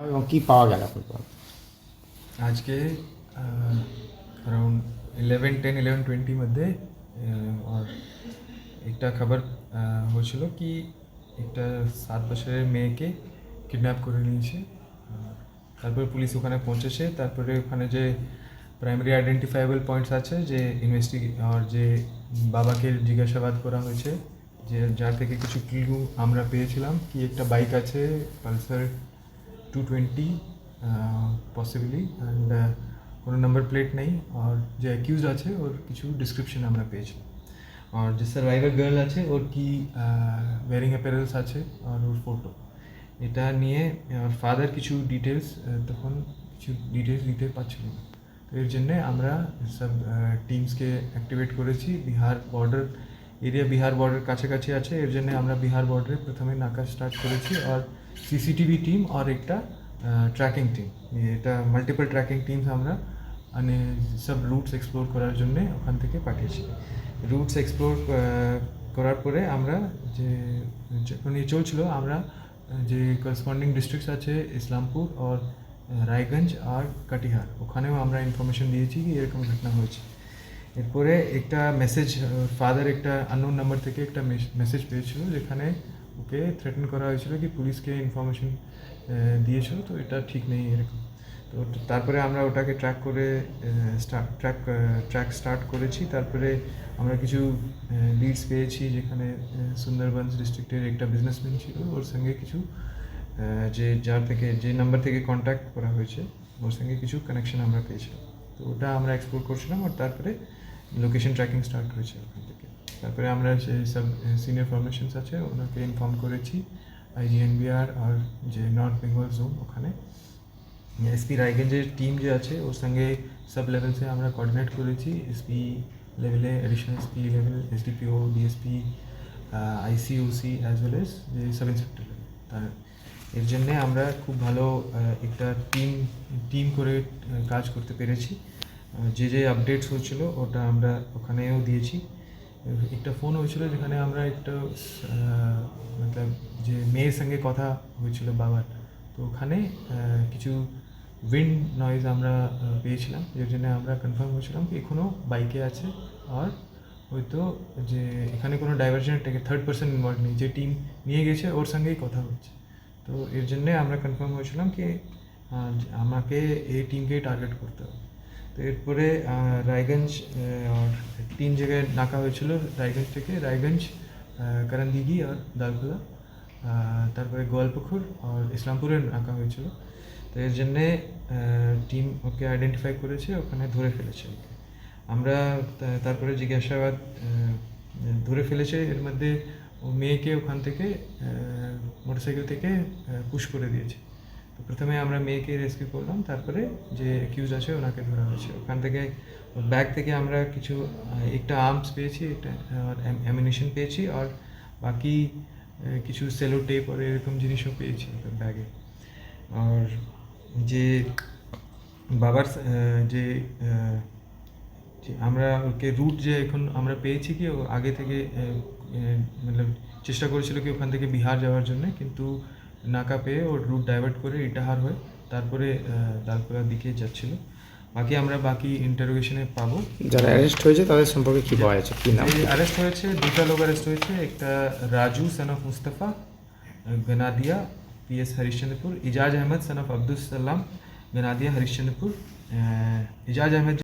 এবং কি পাওয়া গেল আপনার আজকে अराउंड ইলেভেন টেন ইলেভেন টোয়েন্টির মধ্যে আহ, আর একটা খবর আহ, হয়েছিল কি একটা সাত বছরের মেয়েকে কিডন্যাপ করে নিয়েছে আর তারপরে পুলিশ ওখানে পৌঁছেছে তারপরে ওখানে যে প্রাইমারি আইডেন্টিফাইবল পয়েন্টস আছে যে ইনভেস্টি আর যে বাবাকে জিজ্ঞাসাবাদ করা হয়েছে যে যার থেকে কিছু ক্লু আমরা পেয়েছিলাম কি একটা বাইক আছে Pulsar two twenty possibly and কোনো নাম্বার প্লেট নেই, আর যে অ্যাকিউজ আছে, ওর কিছু ডিসক্রিপশন আমরা পেয়েছি। আর যে সার্ভাইভার গার্ল আছে, ওর কি ওয়ারিং অ্যাপারেলস আছে, আর ওর ফটো এটা নিয়ে, আর ফাদার কিছু ডিটেলস তখন কিছু ডিটেলস দিতে পারছিল না। তো এর জন্যে আমরা সব টিমসকে অ্যাক্টিভেট করেছি। Bihar border area Bihar border কাছাকাছি আছে, এর জন্য আমরা বিহার বর্ডারে প্রথমে নাকা স্টার্ট করেছি। আর সিসিটিভি টিম আর একটা ট্র্যাকিং টিম এটা মাল্টিপল ট্র্যাকিং টিমস আমরা মানে সব রুটস এক্সপ্লোর করার জন্যে ওখান থেকে পাঠিয়েছি। রুটস এক্সপ্লোর করার পরে আমরা যে যখন ইয়ে চলছিল আমরা, যে করসপন্ডিং ডিস্ট্রিক্টস আছে, ইসলামপুর আর রায়গঞ্জ আর কাটিহার, ওখানেও আমরা ইনফরমেশন দিয়েছি কি এরকম ঘটনা হয়েছে। এরপরে একটা মেসেজ ফাদার একটা আননোন নাম্বার থেকে একটা মেসেজ পেয়েছিল, যেখানে ওকে থ্রেটেন করা হয়েছিল কি পুলিশকে ইনফরমেশন দিয়েছ তো এটা ঠিক নেই এরকম। তো তারপরে আমরা ওটাকে ট্র্যাক করে ট্র্যাক ট্র্যাক স্টার্ট করেছি। তারপরে আমরা কিছু লিডস পেয়েছি যেখানে সুন্দরবনস ডিস্ট্রিক্টের একটা বিজনেসম্যান ছিল। ওর সঙ্গে কিছু যে যার থেকে, যে নাম্বার থেকে কন্ট্যাক্ট করা হয়েছে, ওর সঙ্গে কিছু কানেকশন আমরা পেয়েছিলাম। তো ওটা আমরা এক্সপ্লোর করছিলাম আর তারপরে লোকেশন ট্র্যাকিং স্টার্ট হয়েছে ওখান থেকে। তারপরে আমরা সেই সব সিনিয়র ফরমেশনস আছে, ওনাকে ইনফর্ম করেছি আইজিএনবিআর আর যে নর্থ বেঙ্গল জোন ওখানে। এসপি রায়গঞ্জের টিম যে আছে, ওর সঙ্গে সব লেভেলসে আমরা কোঅর্ডিনেট করেছি এসপি লেভেলে additional SP level SDPO DSP ICUC as well S যে সাব ইন্সপেক্টর তার এর জন্যে আমরা খুব ভালো একটা টিম টিম করে কাজ করতে পেরেছি। যে যে আপডেটস হয়েছিল ওটা আমরা ওখানেও দিয়েছি। একটা ফোন হয়েছিল যেখানে আমরা একটা মতলব যে মেয়ের সঙ্গে কথা হয়েছিল বাবার। তো ওখানে কিছু উইন্ড নয়েজ আমরা পেয়েছিলাম এর জন্য আমরা কনফার্ম হয়েছিলাম কি এখনও বাইকে আছে। আর হয়তো যে এখানে কোনো ডাইভার্সনের থেকে থার্ড পার্সন ইনভলভ নেই, যে টিম নিয়ে গেছে, ওর সঙ্গেই কথা হচ্ছে। তো এর জন্যে আমরা কনফার্ম হয়েছিলাম কি আমাকে এই টিমকেই টার্গেট করতে হবে। তো এরপরে রায়গঞ্জ তিন জায়গায় নাকা হয়েছিল রায়গঞ্জ থেকে রায়গঞ্জ করণদিঘি আর দালখোলা আহ, তারপরে গোয়ালপুকুর আর ইসলামপুরে নাকা হয়েছিল। তো এর জন্যে টিম ওকে আইডেন্টিফাই করেছে ওখানে ধরে ফেলেছে আমরা তারপরে জিজ্ঞাসাবাদ ধরে ফেলেছে এর মধ্যে মেয়েকে ওখান থেকে মোটরসাইকেল থেকে পুশ করে দিয়েছে। প্রথমে আমরা মেয়েকে রেস্কিউ করলাম তারপরে যে অ্যাকিউজ আছে ওনাকে ধরা হয়েছে। ওখান থেকে ব্যাগ থেকে আমরা কিছু একটা আর্মস পেয়েছি একটা অ্যামিনেশন পেয়েছি আর বাকি কিছু সেলো টেপ আর এরকম জিনিসও পেয়েছি ব্যাগে আর যে বাবার যে আমরা ওকে রুট যে এখন আমরা পেয়েছি কি ও আগে থেকে আহ, চেষ্টা করেছিল কি ওখান থেকে বিহার যাওয়ার জন্য কিন্তু নাকা পেয়ে ওর রুট ডাইভার্ট করে ইটাহার হয়ে। তারপরে আহ, দালকোলার দিকে যাচ্ছিল। বাকি আমরা বাকি ইন্টারোগেশনে পাবো। যারা অ্যারেস্ট হয়েছে তাদের সম্পর্কে কি পাওয়া যাচ্ছে কি নাম? অ্যারেস্ট হয়েছে দুটা লোক অ্যারেস্ট হয়েছে। একটা Raju son of Mustafa Ganadia P S Harishchandrapur Ijaz Ahmed son of Abdul Salam Ganadia Harishchandrapur Ijaz Ahmad